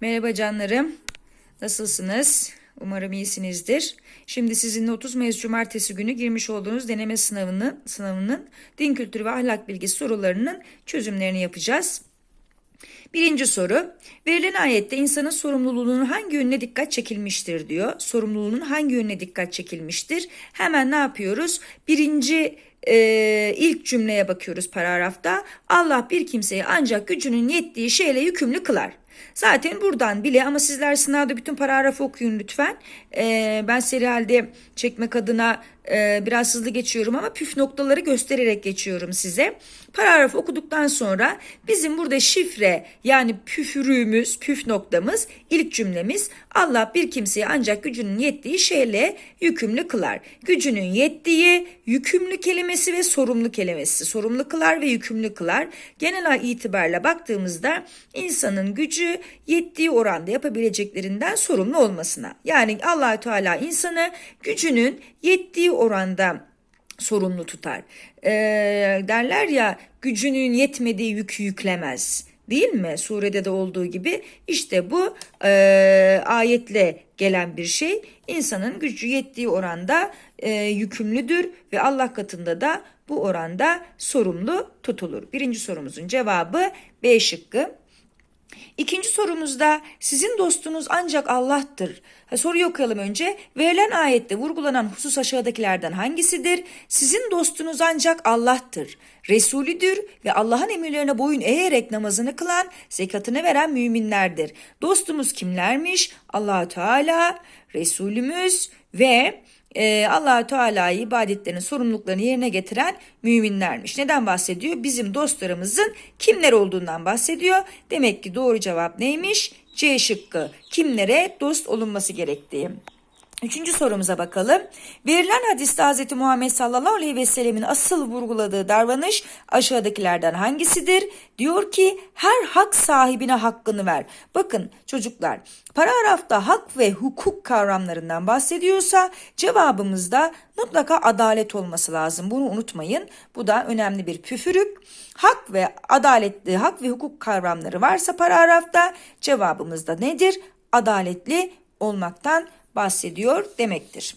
Merhaba canlarım. Nasılsınız? Umarım iyisinizdir. Şimdi sizinle 30 Mayıs Cumartesi günü girmiş olduğunuz deneme sınavının, sınavının din kültürü ve ahlak bilgisi sorularının çözümlerini yapacağız. Birinci soru. Verilen ayette insanın sorumluluğunun hangi yönüne dikkat çekilmiştir diyor. Sorumluluğunun hangi yönüne dikkat çekilmiştir? Hemen ne yapıyoruz? Birinci e, ilk cümleye bakıyoruz paragrafta. Allah bir kimseyi ancak gücünün yettiği şeyle yükümlü kılar. Zaten buradan bile ama sizler sınavda bütün paragrafı okuyun lütfen. Ee, ben seri halde çekmek adına e, biraz hızlı geçiyorum ama püf noktaları göstererek geçiyorum size. Paragrafı okuduktan sonra bizim burada şifre yani püfürüğümüz, püf noktamız, ilk cümlemiz Allah bir kimseyi ancak gücünün yettiği şeyle yükümlü kılar. Gücünün yettiği, yükümlü kelimesi ve sorumlu kelimesi. Sorumlu kılar ve yükümlü kılar. Genel itibarla baktığımızda insanın gücü yettiği oranda yapabileceklerinden sorumlu olmasına. Yani Allahü Teala insanı gücünün yettiği oranda sorumlu tutar. Ee, derler ya gücünün yetmediği yükü yüklemez. Değil mi? Surede de olduğu gibi işte bu e, ayetle gelen bir şey. İnsanın gücü yettiği oranda e, yükümlüdür ve Allah katında da bu oranda sorumlu tutulur. Birinci sorumuzun cevabı B şıkkı. İkinci sorumuzda sizin dostunuz ancak Allah'tır. Ha, soruyu okuyalım önce. Verilen ayette vurgulanan husus aşağıdakilerden hangisidir? Sizin dostunuz ancak Allah'tır. Resulüdür ve Allah'ın emirlerine boyun eğerek namazını kılan, zekatını veren müminlerdir. Dostumuz kimlermiş? allah Teala, Resulümüz ve e, allah Teala'yı ibadetlerin sorumluluklarını yerine getiren müminlermiş. Neden bahsediyor? Bizim dostlarımızın kimler olduğundan bahsediyor. Demek ki doğru cevap neymiş? C şıkkı. Kimlere dost olunması gerektiği. Üçüncü sorumuza bakalım. Verilen hadiste Hz. Muhammed sallallahu aleyhi ve sellemin asıl vurguladığı davranış aşağıdakilerden hangisidir? Diyor ki her hak sahibine hakkını ver. Bakın çocuklar paragrafta hak ve hukuk kavramlarından bahsediyorsa cevabımızda mutlaka adalet olması lazım. Bunu unutmayın. Bu da önemli bir püfürük. Hak ve adaletli hak ve hukuk kavramları varsa paragrafta cevabımız da nedir? Adaletli olmaktan bahsediyor demektir.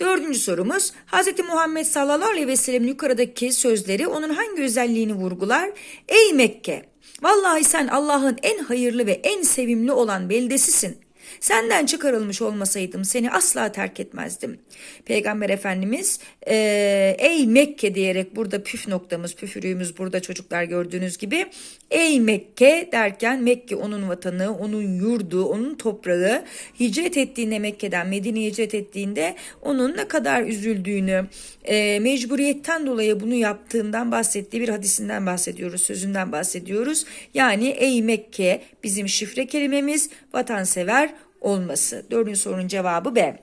Dördüncü sorumuz Hz. Muhammed sallallahu aleyhi ve sellem'in yukarıdaki sözleri onun hangi özelliğini vurgular? Ey Mekke! Vallahi sen Allah'ın en hayırlı ve en sevimli olan beldesisin. Senden çıkarılmış olmasaydım seni asla terk etmezdim. Peygamber Efendimiz e, ey Mekke diyerek burada püf noktamız, püfürüğümüz burada çocuklar gördüğünüz gibi ey Mekke derken Mekke onun vatanı, onun yurdu, onun toprağı. Hicret ettiğinde Mekke'den Medine'ye hicret ettiğinde onun ne kadar üzüldüğünü, e, mecburiyetten dolayı bunu yaptığından bahsettiği bir hadisinden bahsediyoruz, sözünden bahsediyoruz. Yani ey Mekke bizim şifre kelimemiz vatansever olması. Dördüncü sorunun cevabı B.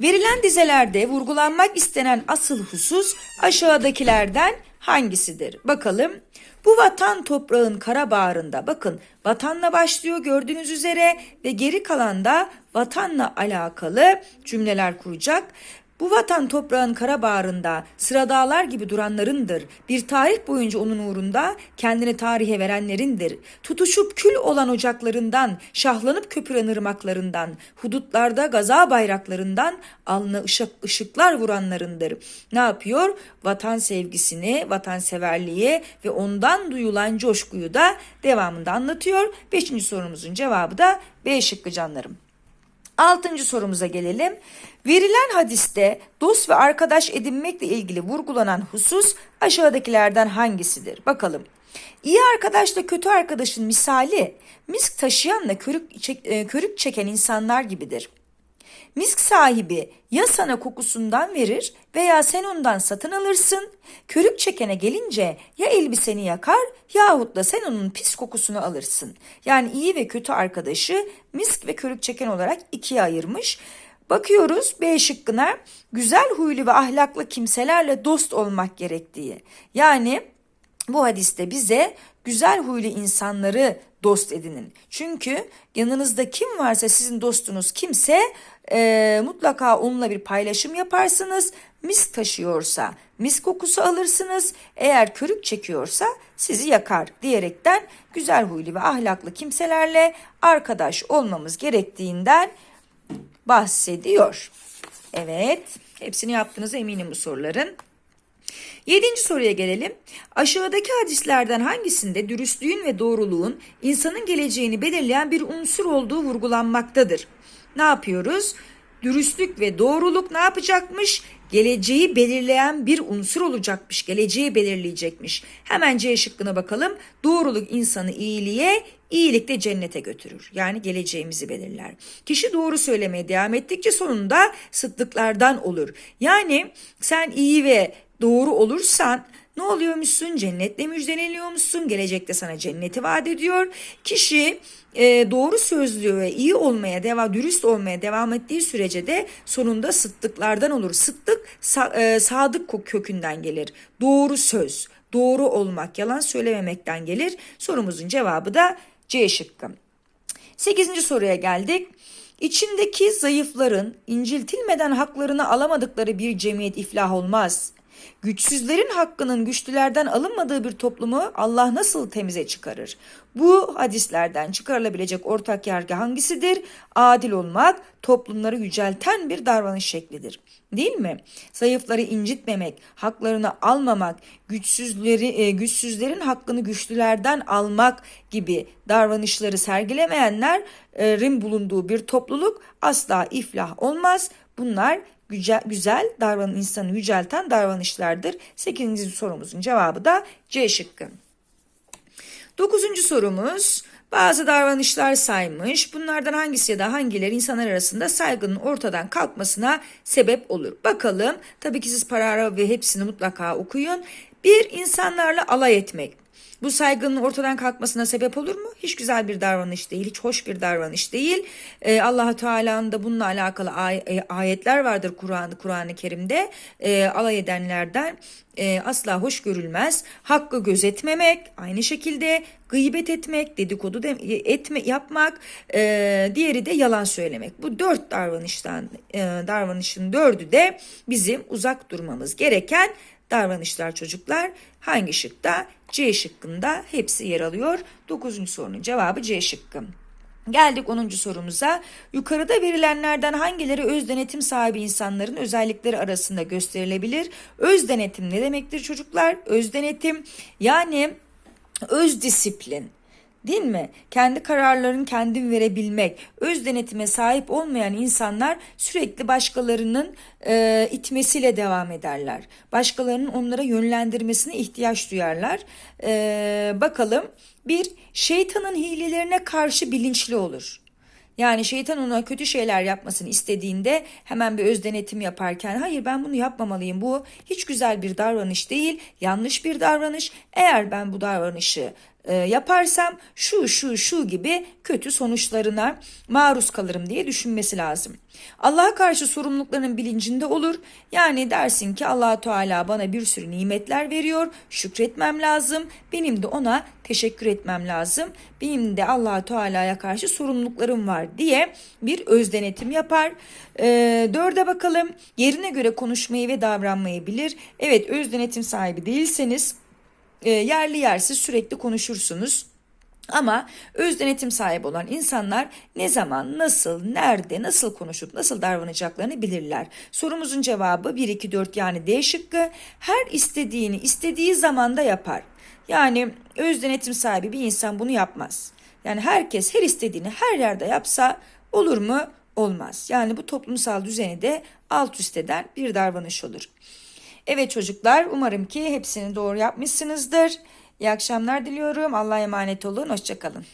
Verilen dizelerde vurgulanmak istenen asıl husus aşağıdakilerden hangisidir? Bakalım. Bu vatan toprağın kara bağrında bakın vatanla başlıyor gördüğünüz üzere ve geri kalan da vatanla alakalı cümleler kuracak. Bu vatan toprağın kara bağrında sıra dağlar gibi duranlarındır. Bir tarih boyunca onun uğrunda kendini tarihe verenlerindir. Tutuşup kül olan ocaklarından, şahlanıp köpüren ırmaklarından, hudutlarda gaza bayraklarından alnı ışık, ışıklar vuranlarındır. Ne yapıyor? Vatan sevgisini, vatanseverliği ve ondan duyulan coşkuyu da devamında anlatıyor. Beşinci sorumuzun cevabı da B şıkkı canlarım. Altıncı sorumuza gelelim. Verilen hadiste dost ve arkadaş edinmekle ilgili vurgulanan husus aşağıdakilerden hangisidir? Bakalım. İyi arkadaşla kötü arkadaşın misali misk taşıyanla körük, çek, e, körük çeken insanlar gibidir. Misk sahibi ya sana kokusundan verir veya sen ondan satın alırsın. Körük çekene gelince ya elbiseni yakar yahut da sen onun pis kokusunu alırsın. Yani iyi ve kötü arkadaşı misk ve körük çeken olarak ikiye ayırmış. Bakıyoruz B şıkkına güzel huylu ve ahlaklı kimselerle dost olmak gerektiği. Yani bu hadiste bize güzel huylu insanları dost edinin. Çünkü yanınızda kim varsa sizin dostunuz kimse e, mutlaka onunla bir paylaşım yaparsınız. mis taşıyorsa mis kokusu alırsınız. Eğer körük çekiyorsa sizi yakar diyerekten güzel huylu ve ahlaklı kimselerle arkadaş olmamız gerektiğinden bahsediyor. Evet, hepsini yaptığınıza eminim bu soruların. Yedinci soruya gelelim. Aşağıdaki hadislerden hangisinde dürüstlüğün ve doğruluğun insanın geleceğini belirleyen bir unsur olduğu vurgulanmaktadır? Ne yapıyoruz? Dürüstlük ve doğruluk ne yapacakmış? Geleceği belirleyen bir unsur olacakmış. Geleceği belirleyecekmiş. Hemen C şıkkına bakalım. Doğruluk insanı iyiliğe, iyilik de cennete götürür. Yani geleceğimizi belirler. Kişi doğru söylemeye devam ettikçe sonunda sıddıklardan olur. Yani sen iyi ve doğru olursan ne oluyormuşsun? Cennetle müjdeleniyormuşsun. Gelecekte sana cenneti vaat ediyor. Kişi e, doğru sözlü ve iyi olmaya devam, dürüst olmaya devam ettiği sürece de sonunda sıddıklardan olur. Sıddık sa, e, sadık kökünden gelir. Doğru söz, doğru olmak, yalan söylememekten gelir. Sorumuzun cevabı da C şıkkı. Sekizinci soruya geldik. İçindeki zayıfların inciltilmeden haklarını alamadıkları bir cemiyet iflah olmaz. Güçsüzlerin hakkının güçlülerden alınmadığı bir toplumu Allah nasıl temize çıkarır? Bu hadislerden çıkarılabilecek ortak yargı hangisidir? Adil olmak toplumları yücelten bir davranış şeklidir. Değil mi? Zayıfları incitmemek, haklarını almamak, güçsüzleri e, güçsüzlerin hakkını güçlülerden almak gibi davranışları sergilemeyenlerin bulunduğu bir topluluk asla iflah olmaz. Bunlar güzel, güzel davran insanı yücelten davranışlardır. 8. sorumuzun cevabı da C şıkkı. 9. sorumuz bazı davranışlar saymış. Bunlardan hangisi ya da hangileri insanlar arasında saygının ortadan kalkmasına sebep olur? Bakalım. Tabii ki siz paragrafı ve hepsini mutlaka okuyun. Bir insanlarla alay etmek. Bu saygının ortadan kalkmasına sebep olur mu? Hiç güzel bir davranış değil, hiç hoş bir davranış değil. Ee, allah Teala'nın da bununla alakalı ay- e, ayetler vardır Kur'an-ı Kur'an-ı Kerim'de. Ee, alay edenlerden e, asla hoş görülmez. Hakkı gözetmemek, aynı şekilde gıybet etmek, dedikodu de, etme, yapmak, e, diğeri de yalan söylemek. Bu dört davranıştan e, davranışın dördü de bizim uzak durmamız gereken davranışlar çocuklar. Hangi şıkta? C şıkkında hepsi yer alıyor. Dokuzuncu sorunun cevabı C şıkkı. Geldik 10. sorumuza. Yukarıda verilenlerden hangileri öz denetim sahibi insanların özellikleri arasında gösterilebilir? Öz denetim ne demektir çocuklar? Öz denetim yani öz disiplin. Değil mi? Kendi kararlarını kendin verebilmek, öz denetime sahip olmayan insanlar sürekli başkalarının e, itmesiyle devam ederler. Başkalarının onlara yönlendirmesine ihtiyaç duyarlar. E, bakalım bir şeytanın hilelerine karşı bilinçli olur. Yani şeytan ona kötü şeyler yapmasını istediğinde hemen bir öz denetim yaparken hayır ben bunu yapmamalıyım. Bu hiç güzel bir davranış değil, yanlış bir davranış. Eğer ben bu davranışı e, yaparsam şu şu şu gibi kötü sonuçlarına maruz kalırım diye düşünmesi lazım. Allah'a karşı sorumluluklarının bilincinde olur. Yani dersin ki allah Teala bana bir sürü nimetler veriyor. Şükretmem lazım. Benim de ona teşekkür etmem lazım. Benim de allah Teala'ya karşı sorumluluklarım var diye bir öz denetim yapar. E, dörde bakalım. Yerine göre konuşmayı ve davranmayı bilir. Evet öz denetim sahibi değilseniz e, yerli yersiz sürekli konuşursunuz. Ama öz denetim sahibi olan insanlar ne zaman, nasıl, nerede, nasıl konuşup nasıl davranacaklarını bilirler. Sorumuzun cevabı 1, 2, 4 yani D şıkkı. Her istediğini istediği zamanda yapar. Yani öz denetim sahibi bir insan bunu yapmaz. Yani herkes her istediğini her yerde yapsa olur mu? Olmaz. Yani bu toplumsal düzeni de alt üst eden bir davranış olur. Evet çocuklar umarım ki hepsini doğru yapmışsınızdır. İyi akşamlar diliyorum. Allah'a emanet olun. Hoşçakalın.